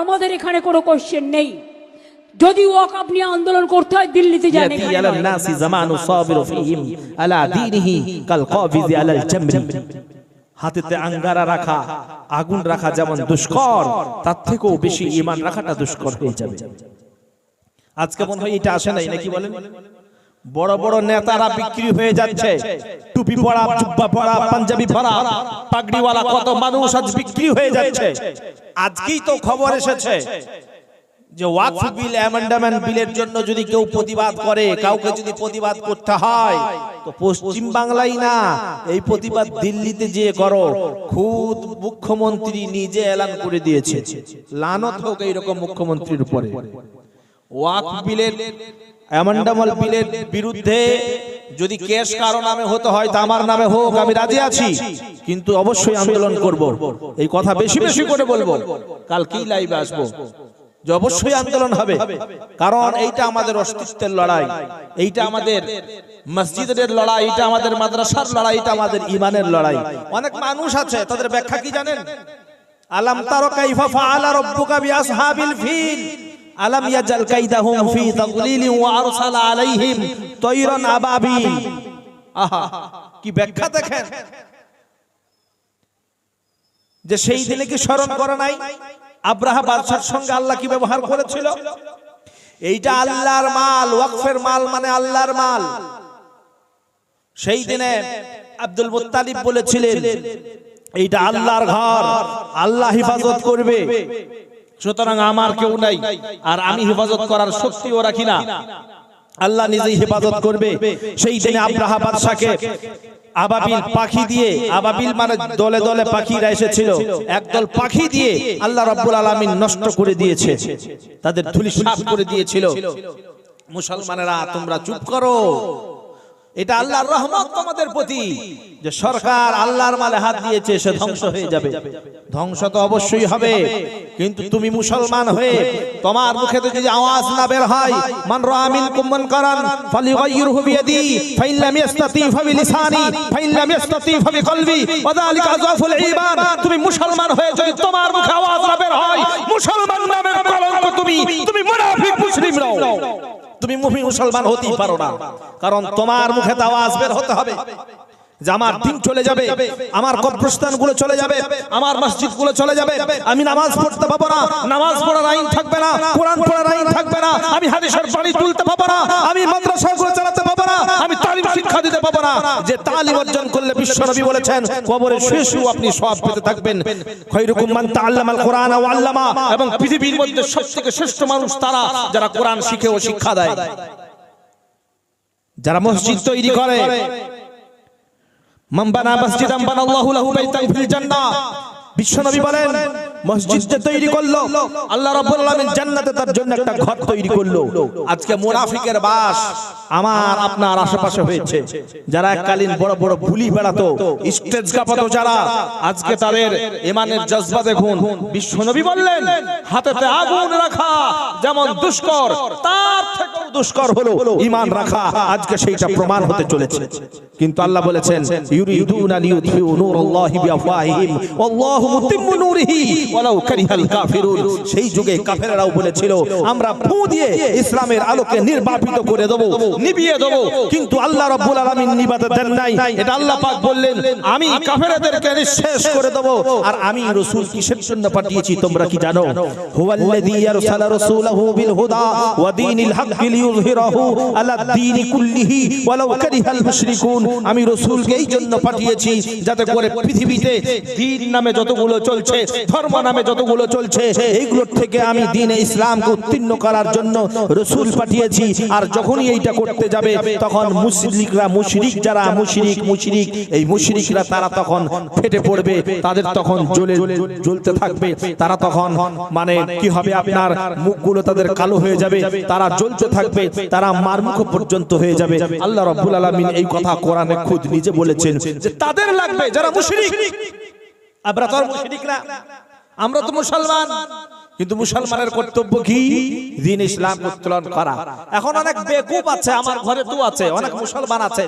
আমাদের এখানে কোনো কোশ্চেন নেই। যদি ওয়াক আপনি আন্দোলন করতে হয় দিল্লিতে যান হাতেতে আঙ্গারা রাখা আগুন রাখা যেমন দুষ্কর তার থেকেও বেশি ইমান রাখাটা দুষ্কর হয়ে যাবে। আজকে বন্ধু এটা আসে নাই নাকি বলেন? বড় বড় নেতারা বিক্রি হয়ে যাচ্ছে। টুপি পরা, জুব্বা পরা, পাঞ্জাবি পরা, পাগড়িওয়ালা কত মানুষ আজ বিক্রি হয়ে যাচ্ছে। আজকেই তো খবর এসেছে যে ওয়াকফ বিল অ্যামেন্ডমেন্ট বিলের জন্য যদি কেউ প্রতিবাদ করে, কাউকে যদি প্রতিবাদ করতে হয়, তো পশ্চিম বাংলায় না, এই প্রতিবাদ দিল্লিতে যে করো, খুদ মুখ্যমন্ত্রী নিজে এলান করে দিয়েছে। লানত হোক এইরকম মুখ্যমন্ত্রীর উপরে। ওয়াকফ বিলের অ্যামেন্ডমেন্ট বিলের বিরুদ্ধে যদি কেস কারও নামে হতে হয় তা আমার নামে হোক আমি রাজি আছি। কিন্তু অবশ্যই আন্দোলন করব। এই কথা বেশি বেশি করে বলব। কালকেই লাইভে আসব? যে অবশ্যই আন্দোলন হবে। কারণ এইটা আমাদের অস্তিত্বের লড়াই। এইটা আমাদের মসজিদের লড়াই এটা আমাদের মাদ্রাসার লড়াই এটা আমাদের ইমানের লড়াই। অনেক মানুষ আছে তাদের ব্যাখ্যা কি জানেন? আলাম তারা কাইফা ফাআলা রাব্বুকা বিআসহাবিল ফিল। আলাম ইয়াজাল কাইদাহুম ফি তাদলিল ওয়া আরসালা আলাইহিম তায়রান আবাবিল আহা, কি ব্যাখ্যা দেখেন। যে সেই দিনে কি স্মরণ করে নাই? আব্রাহা বাদশার সঙ্গে আল্লাহ কি ব্যবহার করেছিল? এইটা আল্লাহর মাল, ওয়াকফের মাল মানে আল্লাহর মাল। সেই দিনে আব্দুল মুত্তালিব বলেছিলেন, এইটা আল্লাহর ঘর, আল্লাহ হিফাজত করবে। সুতরাং আমার কেউ নাই আর আমি হেফাজত করার শক্তিও রাখি না। আল্লাহ নিজেই হেফাজত করবে। সেই দিনে আব্রাহা বাদশাকে আবাবিল পাখি দিয়ে আবাবিল মানে দলে দলে পাখিরা এসেছিল। একদল পাখি দিয়ে আল্লাহ রাব্বুল আলামিন নষ্ট করে দিয়েছে। তাদের ধুলিসাৎ করে দিয়েছিল। মুসলমানেরা তোমরা চুপ করো। এটা আল্লাহর রহমত তোমাদের প্রতি। যে সরকার আল্লাহর মালে হাত দিয়েছে, সে ধ্বংস হয়ে যাবে। ধ্বংস তো অবশ্যই হবে, কিন্তু তুমি মুসলমান হয়ে তোমার মুখে তো যদি আওয়াজ না বের হয়, মান রাআ মিনকুম মুনকারান ফালিগাইয়িরহু বিয়াদি ফাইন লাম ইস্তাতি ফাবিলিসানি ফাইন লাম ইস্তাতি ওয়া যালিকা আযাফুল ঈমান। তুমি মুসলমান হয়ে যদি তোমার মুখে আওয়াজ না বের হয় মুসলমান নামের কলঙ্ক তুমি তুমি মুনাফিক মুসলিম নও তুমি মুসলমান হতেই পারো না। কারণ তোমার মুখে তাও আসবের হতে হবে। যে আমার দিন চলে যাবে, আমার কবরস্থানগুলো চলে যাবে, আমার মসজিদগুলো চলে যাবে। আমি নামাজ পড়তে পাবো না, নামাজ পড়ার আইন থাকবে না, কোরআন পড়ার আইন থাকবে না, আমি হাদিসের পানি তুলতে পাবো না, আমি মাদ্রাসা গুলো চালাতে পাবো না। আমি তালিম শিক্ষা দিতে পাবো না। যে তালিম অর্জন করলে বলেছেন আপনি সব পেতে থাকবেন। খৈরুকুম মান তাআল্লামাল কোরআন ওয়া আল্লামা। এবং পৃথিবীর মধ্যে সবথেকে শ্রেষ্ঠ মানুষ তারা, যারা কোরআন শিখে ও শিক্ষা দেয়। যারা মসজিদ তৈরি করে। মান বানা লাহু বাইতান ফিল জান্নাহ। বলেন তৈরি করল, আল্লাহ রাব্বুল আলামিন জান্নাতে তার জন্য একটা ঘর তৈরি করল। আজকে মুনাফিকের বাস। আমার আপনার আশেপাশে হয়েছে। যারা এককালীন বড় বড় ভুলি বেড়াতো স্টেজ কাঁপাতো যারা আজকে তাদের ইমানের জজবা দেখুন বিশ্বনবী বললেন হাতেতে আগুন রাখা যেমন দুষ্কর তার থেকেও দুষ্কর হলো ইমান রাখা। আজকে সেইটা প্রমাণ হতে চলেছে। কিন্তু আল্লাহ বলেছেন ইউরিদুনা লিইউতফিউ নূরাল্লাহি বিআফওয়াহিহিম। ওয়াল্লাহু মুতিম্মু নূরিহি। ওয়ালাউ কারিহাল কাফিরুন। সেই যুগে কাফেররাও বলেছিল আমরা ফু দিয়ে ইসলামের আলোকে নির্বাপিত করে দেব। নিভিয়ে দেব। কিন্তু আল্লাহ রাব্বুল আলামিন নিবাতে দেন নাই। এটা আল্লাহ পাক বললেন আমি কাফেরদেরকে নিঃশেষ করে দেব। আর আমি রাসূল কিসের জন্য পাঠিয়েছি তোমরা কি জানো? হুয়াল্লাযী আরসালা রাসূলাহু বিল হুদা ওয়া দীনিল হাক্কি লিইয়ুযহিরাহু আলা দ্বীনি কুল্লিহি ওয়ালাউ কারিহাল মুশরিকুন। আমি রাসূলকে এই জন্য পাঠিয়েছি যাতে করে পৃথিবীতে দ্বীন নামে যতগুলো চলছে ধর্ম নামে যতগুলো চলছে এইগুলোর থেকে আমি দ্বীনে ইসলামকে উত্তীর্ণ করার জন্য রাসূল পাঠিয়েছি। আর যখনই এইটা করতে যাবে, তখন মুশরিকরা মুশরিক যারা, মুশরিক মুশরিক, এই মুশরিকরা তারা তখন ফেটে পড়বে, তাদের তখন জ্বলে জ্বলতে থাকবে, তারা তখন মানে কি হবে আপনার, মুখগুলো তাদের কালো হয়ে যাবে, তারা জ্বলতে থাকবে, তারা মারমুখ পর্যন্ত হয়ে যাবে। আল্লাহ রাব্বুল আলামিন এই কথা কোরআনে খুদ নিজে বলেছেন যে তাদের লাগবে যারা মুশরিক। আমরা তো আর মুশরিক না আমরা তো মুসলমান। কিন্তু মুসলমানের কর্তব্য কি? দিন ইসলাম উত্তোলন করা। এখন অনেক বেকুব আছে, আমার ঘরে তো আছে, অনেক মুসলমান আছে।